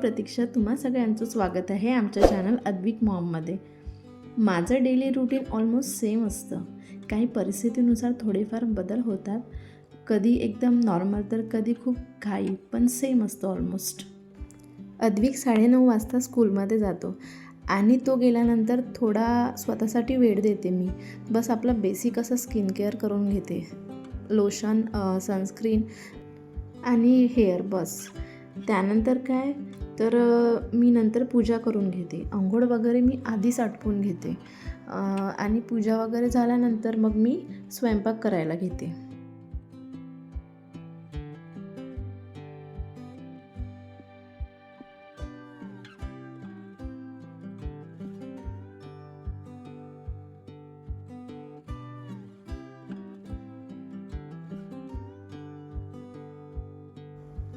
प्रतीक्षा तुम्हा सगळ्यांचं स्वागत आहे आमच्या चॅनल अद्विक मॉममध्ये. माझं डेली रुटीन ऑलमोस्ट सेम असतं. काही परिस्थितीनुसार थोडेफार बदल होतात. कधी एकदम नॉर्मल तर कधी खूप घाई पण सेम असतं ऑलमोस्ट अद्विक साडेनऊ वाजता स्कूलमध्ये जातो आणि तो गेल्यानंतर थोडा स्वतःसाठी वेळ देते मी. बस आपलं बेसिक असं स्किन केअर करून घेते. लोशन सनस्क्रीन आणि हेअर बस. त्यानंतर काय? तर मी नंतर पूजा करून घेते. आंघोळ वगैरे मी आधीच आटपून घेते. आणि पूजा वगैरे झाल्यानंतर मग मी स्वयंपाक करायला घेते.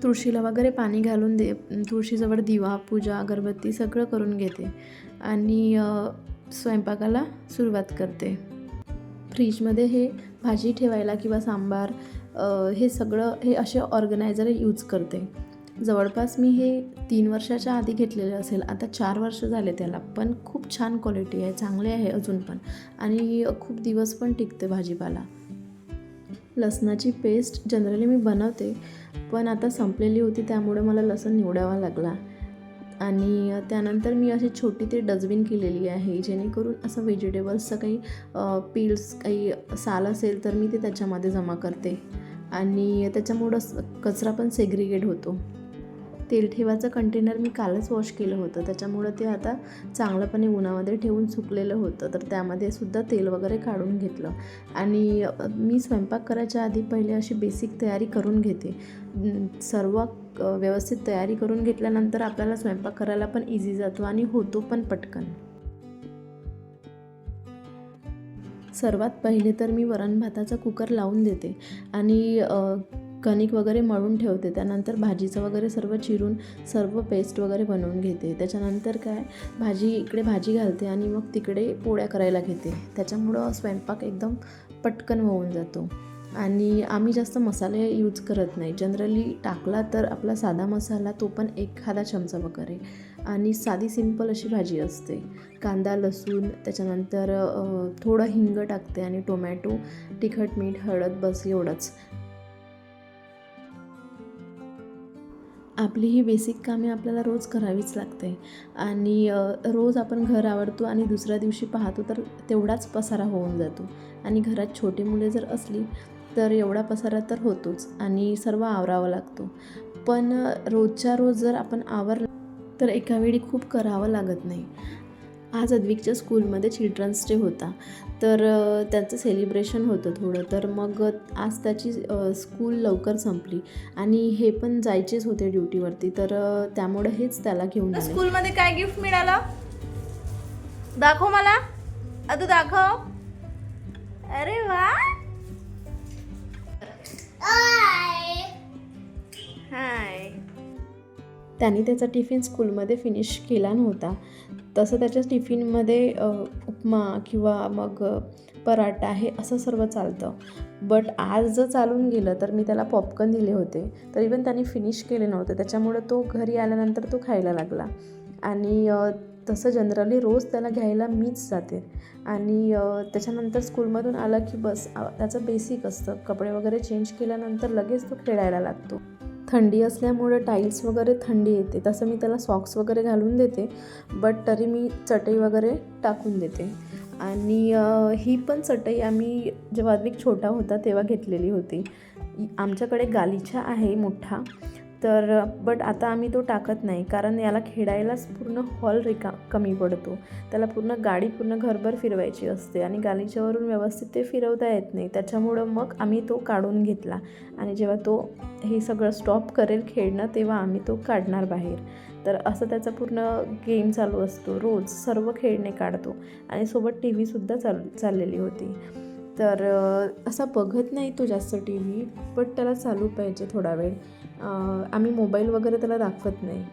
तुळशीला वगैरे पाणी घालून दे तुळशीजवळ दिवा पूजा अगरबत्ती सगळं करून घेते. आणि स्वयंपाकाला सुरुवात करते. फ्रीजमध्ये हे भाजी ठेवायला किंवा सांबार हे सगळं हे असे ऑर्गनायझर यूज करते. जवळपास मी हे तीन वर्षाच्या आधी घेतलेले असेल आता चार वर्ष झाले त्याला पण खूप छान क्वालिटी आहे चांगले आहे अजून पण. आणि खूप दिवस पण टिकते भाजीपाला. लसणाची पेस्ट जनरली मी बनवते पण आता संपलेली होती त्यामुळे मला लसूण निवडावा लागला. आणि त्यानंतर मी अशी छोटी ती डस्टबिन केलेली आहे जेणेकरून असं व्हेजिटेबल्सचं काही पील्स काही साल असेल तर मी ते त्याच्यामध्ये जमा करते. आणि त्याच्यामुळं कचरा पण सेग्रिगेट होतो. तेल ठेवायचं कंटेनर मी कालच वॉश केलं होतं. त्याच्यामुळं ते आता चांगलंपणे उन्हामध्ये ठेवून सुकलेलं होतं. तर त्यामध्ये सुद्धा तेल वगैरे काढून घेतलं. आणि मी स्वयंपाक करायच्या आधी पहिले अशी बेसिक तयारी करून घेते. सर्व व्यवस्थित तयारी करून घेतल्यानंतर आपल्याला स्वयंपाक करायला पण इझी जातो आणि होतो पण पटकन. सर्वात पहिले तर मी वरण भाताचा कुकर लावून देते. आणि कणिक वगैरे मळून ठेवते. त्यानंतर भाजीचं वगैरे सर्व चिरून सर्व पेस्ट वगैरे बनवून घेते. त्याच्यानंतर काय भाजी इकडे भाजी घालते आणि मग तिकडे पोळ्या करायला घेते. त्याच्यामुळं स्वयंपाक एकदम पटकन होऊन जातो. आणि आम्ही जास्त मसाले यूज करत नाही. जनरली टाकला तर आपला साधा मसाला तो पण एखादा चमचा वगैरे. आणि साधी सिंपल अशी भाजी असते. कांदा लसूण त्याच्यानंतर थोडं हिंग टाकते आणि टोमॅटो तिखट मीठ हळद बस एवढंच. आपली ही बेसिक कामे आपल्याला रोज करावीच लागते. आणि रोज आपण घर आवडतो आणि दुसऱ्या दिवशी पाहतो तर तेवढाच पसारा होऊन जातो. आणि घरात छोटी मुले जर असली तर एवढा पसारा तर होतोच आणि सर्व आवरावं लागतो. पण रोजच्या रोज जर आपण आवरलं तर एका वेळी खूप करावं लागत नाही. आज अद्विकच्या स्कूलमध्ये चिल्ड्रन्स डे होता. तर त्याचं सेलिब्रेशन होतं थोडं. तर मग आज त्याची स्कूल लवकर संपली आणि हे पण जायचेच होते ड्युटीवरती. तर त्यामुळे हेच त्याला घेऊन आले. स्कूलमध्ये काय गिफ्ट मिळालं? दाखव मला. आ, तू दाखव. अरे वा. हाय त्याने त्याचा टिफिन स्कूलमध्ये फिनिश केला नव्हता. तसं त्याच्या टिफिनमध्ये उपमा किंवा मग पराठा हे असं सर्व चालतं. बट आज जर चालून गेलं तर मी त्याला पॉपकॉर्न दिले होते. तरी पण त्याने फिनिश केले नव्हते. त्याच्यामुळे तो घरी आल्यानंतर तो खायला लागला. आणि तसं जनरली रोज त्याला घ्यायला मीच जाते. आणि त्याच्यानंतर स्कूलमधून आलं की बस त्याचं बेसिक असतं. कपडे वगैरे चेंज केल्यानंतर लगेच तो खेळायला लागतो. थंडी असल्यामुळे टाईल्स वगैरे थंडी येते. तसं मी त्याला सॉक्स वगैरे घालून देते बट तरी मी चटई वगैरे टाकून देते. आणि ही पण चटई आम्ही जेव्हा अधिक छोटा होता तेव्हा घेतलेली होती. आमच्याकडे गालिचा आहे मोठा तर बट आता आम्ही तो टाकत नाही कारण याला खेळायलाच पूर्ण हॉल रिका कमी पडतो. त्याला पूर्ण गाडी पूर्ण घरभर फिरवायची असते आणि गालीच्यावरून व्यवस्थित ते फिरवता येत नाही. त्याच्यामुळं मग आम्ही तो काढून घेतला आणि जेव्हा तो हे सगळं स्टॉप करेल खेळणं तेव्हा आम्ही तो काढणार बाहेर. तर असं त्याचा पूर्ण गेम चालू असतो. रोज सर्व खेळणे काढतो आणि सोबत टी व्हीसुद्धा चाल चाललेली होती. तर असा बघत नाही तो जास्त टी व्ही बट त्याला चालू पाहिजे थोडा वेळ. आम्ही मोबाईल वगैरे त्याला दाखवत नाही.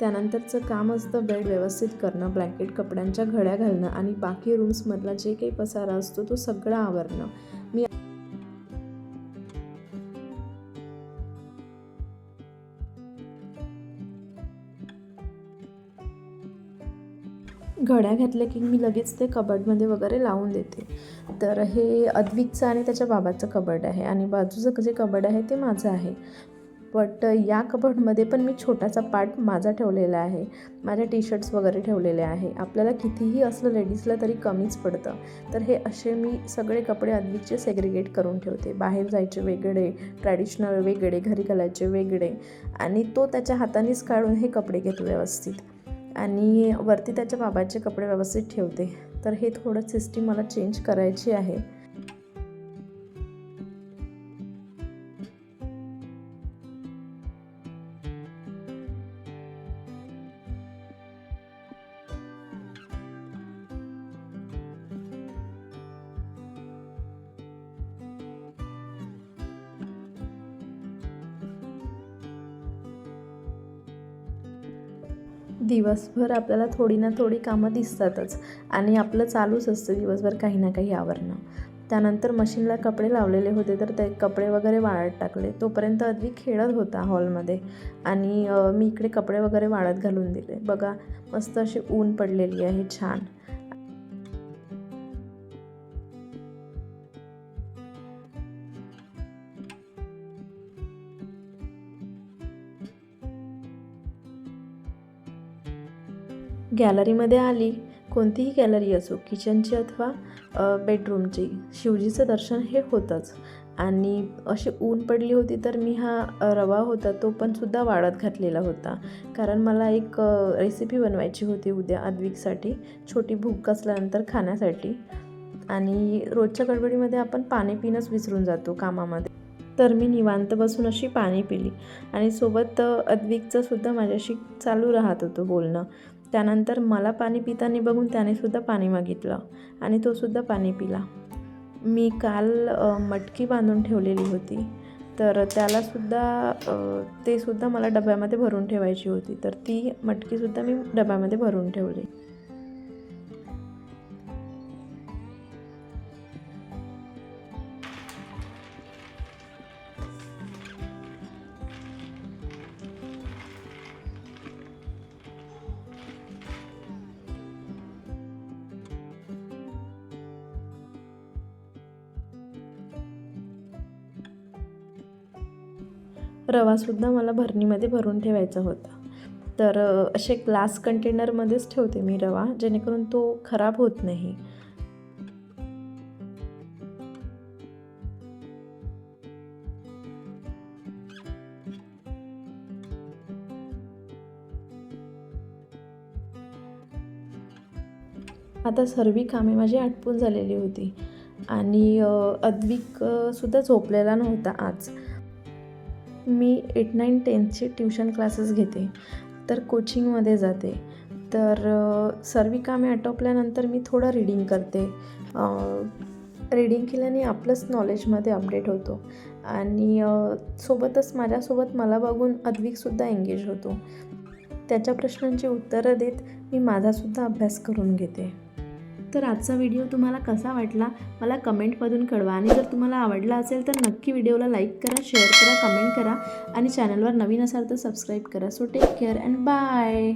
त्यानंतरचं काम असतं बेड व्यवस्थित करणं ब्लँकेट कपड्यांच्या घड्या घालणं आणि बाकी रूम्समधला जे काही पसारा असतो तो सगळा आवरणं. मी घड्या घातल्या की मी लगेच ते कबडमध्ये वगैरे लावून देते. तर हे अद्विकचं आणि त्याच्या बाबाचं कबड आहे आणि बाजूचं जे कबड आहे ते माझं आहे. बट या कबडमध्ये पण मी छोटासा पार्ट माझा ठेवलेला आहे. माझ्या टी शर्ट्स वगैरे ठेवलेले आहे. आपल्याला कितीही असलं लेडीजला तरी कमीच पडतं. तर हे असे मी सगळे कपडे अद्विकचे सेग्रिगेट करून ठेवते. बाहेर जायचे वेगळे ट्रॅडिशनल वेगळे घरी घालायचे वेगळे. आणि तो त्याच्या हातानेच काढून हे कपडे घेतो व्यवस्थित. आणि वरती त्याच्या बाबाचे कपडे व्यवस्थित ठेवते. तर हे थोडं सिस्टीम मला चेंज करायची आहे. दिवसभर आपल्याला थोडी ना थोडी कामं दिसतातच आणि आपलं चालूच असतं दिवसभर काही ना काही आवरणं. त्यानंतर मशीनला कपडे लावलेले होते तर ते कपडे वगैरे वाळत टाकले. तोपर्यंत अद्विक खेळत होता हॉलमध्ये आणि मी इकडे कपडे वगैरे वाळत घालून दिले. बघा मस्त अशी ऊन पडलेली आहे छान. गॅलरीमध्ये आली. कोणतीही गॅलरी असो किचनची अथवा बेडरूमची शिवजीचं दर्शन हे होतंच. आणि अशी ऊन पडली होती तर मी हा रवा होता तो पण सुद्धा वाळत घातलेला होता. कारण मला एक रेसिपी बनवायची होती उद्या अद्विकसाठी छोटी भूक असल्यानंतर खाण्यासाठी. आणि रोजच्या गडबडीमध्ये आपण पाणी पिणंच विसरून जातो कामामध्ये. तर मी निवांत बसून अशी पाणी पिली. आणि सोबत अद्विकचं सुद्धा माझ्याशी चालू राहत होतं बोलणं. त्यानंतर मला पाणी पिताना बघून त्याने सुद्धा पाणी मागितलं आणि तो सुद्धा पाणी पिला. मी काल मटकी बांधून ठेवलेली होती. तर त्यालासुद्धा अ, ते सुद्धा मला डब्यामध्ये भरून ठेवायची होती. तर ती मटकीसुद्धा मी डब्यामध्ये भरून ठेवली. रवासुद्धा मला भरणीमध्ये भरून ठेवायचा होता. तर असे ग्लास कंटेनरमध्येच ठेवते मी रवा जेणेकरून तो खराब होत नाही. आता सर्व कामे माझी आटपून झालेली होती. आणि अद्विक सुद्धा झोपलेला नव्हता आज. मी एट नाईन टेन्थचे ट्यूशन क्लासेस घेते. तर कोचिंगमध्ये जाते. तर सर्व कामे आटोपल्यानंतर मी थोडं रीडिंग करते. रीडिंग केल्याने आपलंच नॉलेजमध्ये अपडेट होतो. आणि सोबतच माझ्यासोबत मला बघून अद्विकसुद्धा एंगेज होतो. त्याच्या प्रश्नांची उत्तरं देत मी माझासुद्धा अभ्यास करून घेते. तर आजचा व्हिडिओ तुम्हाला कसा वाटला मला कमेंटमधून कळवा. आणि जर तुम्हाला आवडला असेल तर नक्की व्हिडिओला लाईक करा शेअर करा कमेंट करा. आणि चॅनलवर नवीन असाल तर सबस्क्राईब करा. So take care and bye